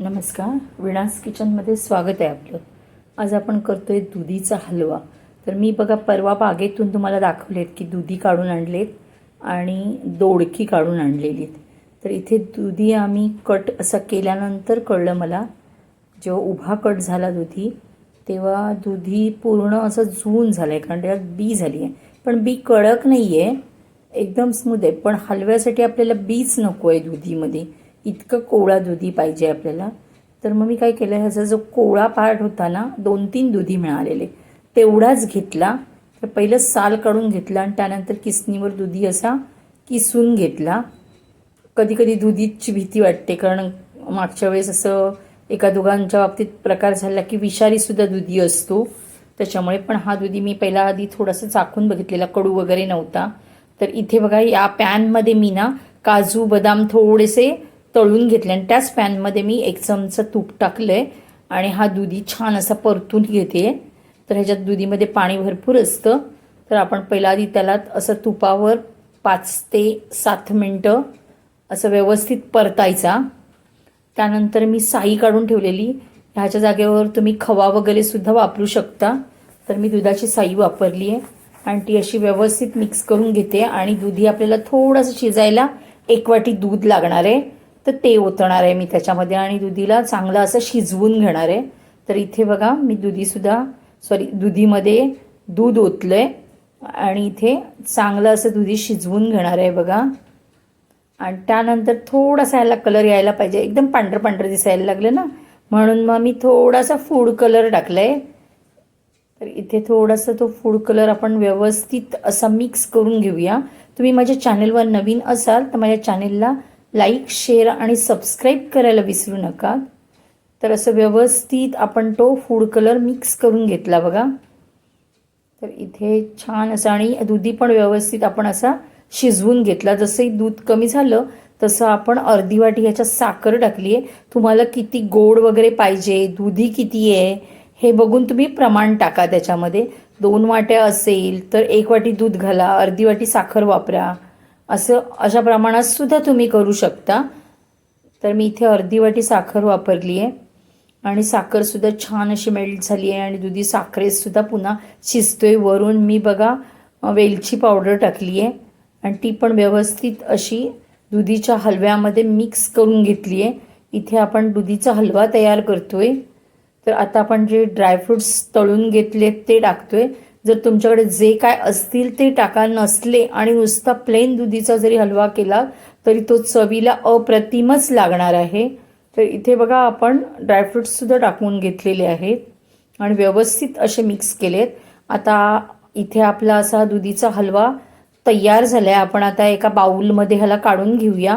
नमस्कार. विणास किचनमध्ये स्वागत आहे आपलं. आज आपण करतो आहे दुधीचा हलवा. तर मी बघा परवा बागेतून तुम्हाला दाखवलेत की दुधी काढून आणलेत आणि दोडकी काढून आणलेली तर इथे दुधी आम्ही कट असा केल्यानंतर कळलं मला जेव्हा उभा कट झाला दुधी तेव्हा दुधी पूर्ण असं झून झालं आहे कारण त्यात बी झाली आहे. पण बी कडक नाही आहे एकदम स्मूद आहे. पण हलव्यासाठी आपल्याला बीच नको आहे दुधीमध्ये. इतकं कोवळा दुधी पाहिजे आपल्याला. तर मग मी काय केलं ह्याचा जो कोवळा पार्ट होता ना दोन तीन दुधी मिळालेले. तेवढाच घेतला. तर पहिलं साल काढून घेतला आणि त्यानंतर किसनीवर दुधी असा किसून घेतला. कधी कधी दुधीची भीती वाटते कारण मागच्या वेळेस असं एका दोघांच्या बाबतीत प्रकार झाला की विषारीसुद्धा दुधी असतो. त्याच्यामुळे पण हा दुधी मी पहिला आधी थोडासा चाकून बघितलेला कडू वगैरे नव्हता. तर इथे बघा या पॅनमध्ये मी ना काजू बदाम थोडेसे तळून घेतले आणि त्याच पॅनमध्ये मी एक चमचा तूप टाकलं आहे आणि हा दुधी छान असा परतून घेते. तर ह्याच्यात दुधीमध्ये पाणी भरपूर असतं. तर आपण पहिला आधी त्याला असं तुपावर पाच ते सात मिनटं असं व्यवस्थित परतायचा. त्यानंतर मी साई काढून ठेवलेली. ह्याच्या जागेवर तुम्ही खवा वगैरे सुद्धा वापरू शकता. तर मी दुधाची साई वापरली आहे आणि ती अशी व्यवस्थित मिक्स करून घेते. आणि दुधी आपल्याला थोडंसं शिजायला एक वाटी दूध लागणार आहे. तर ते ओतणार आहे मी त्याच्यामध्ये आणि दुधीला चांगलं असं शिजवून घेणार आहे. तर इथे बघा मी दुधीसुद्धा सॉरी दुधीमध्ये दूध ओतलं आहे आणि इथे चांगलं असं दुधी शिजवून घेणार आहे बघा. आणि त्यानंतर थोडासा याला कलर यायला पाहिजे. एकदम पांढरं पांढरं दिसायला लागलं ना? म्हणून मग मी थोडासा फूड कलर टाकला आहे तर इथे थोडासा तो फूड कलर आपण व्यवस्थित असा मिक्स करून घेऊया. तुम्ही माझ्या चॅनेलवर नवीन असाल तर माझ्या चॅनेलला लाईक शेअर आणि सबस्क्राईब करायला विसरू नका. तर असं व्यवस्थित आपण तो फूड कलर मिक्स करून घेतला बघा. तर इथे छान असं आणि दुधी पण व्यवस्थित आपण असा शिजवून घेतला. जसंही दूध कमी झालं तसं आपण अर्धी वाटी ह्याच्यात साखर टाकली आहे तुम्हाला किती गोड वगैरे पाहिजे दुधी किती आहे हे बघून तुम्ही प्रमाण टाका त्याच्यामध्ये. दोन वाट्या असेल तर एक वाटी दूध घाला अर्धी वाटी साखर वापरा. असं अशा प्रमाणात सुद्धा तुम्ही करू शकता. तर मी इथे अर्धी वाटी साखर वापरली आहे आणि साखरसुद्धा छान अशी मेल्ट झाली आहे आणि दुधी साखरेसुद्धा पुन्हा शिजतोय. वरून मी बघा वेलची पावडर टाकली आहे आणि ती पण व्यवस्थित अशी दुधीच्या हलव्यामध्ये मिक्स करून घेतली आहे इथे आपण दुधीचा हलवा तयार करतोय. तर आता आपण जे ड्रायफ्रुट्स तळून घेतले ते टाकतोय. जर तुमच्याकडे जे काय असतील ते टाका नसले आणि नुसता प्लेन दुधीचा जरी हलवा केला तरी तो चवीला अप्रतिमच लागणार आहे. तर इथे बघा आपण ड्रायफ्रुट्ससुद्धा टाकून घेतलेले आहेत आणि व्यवस्थित असे मिक्स केलेत. आता इथे आपला असा दुधीचा हलवा तयार झाला आहे आपण आता एका बाऊलमध्ये ह्याला काढून घेऊया.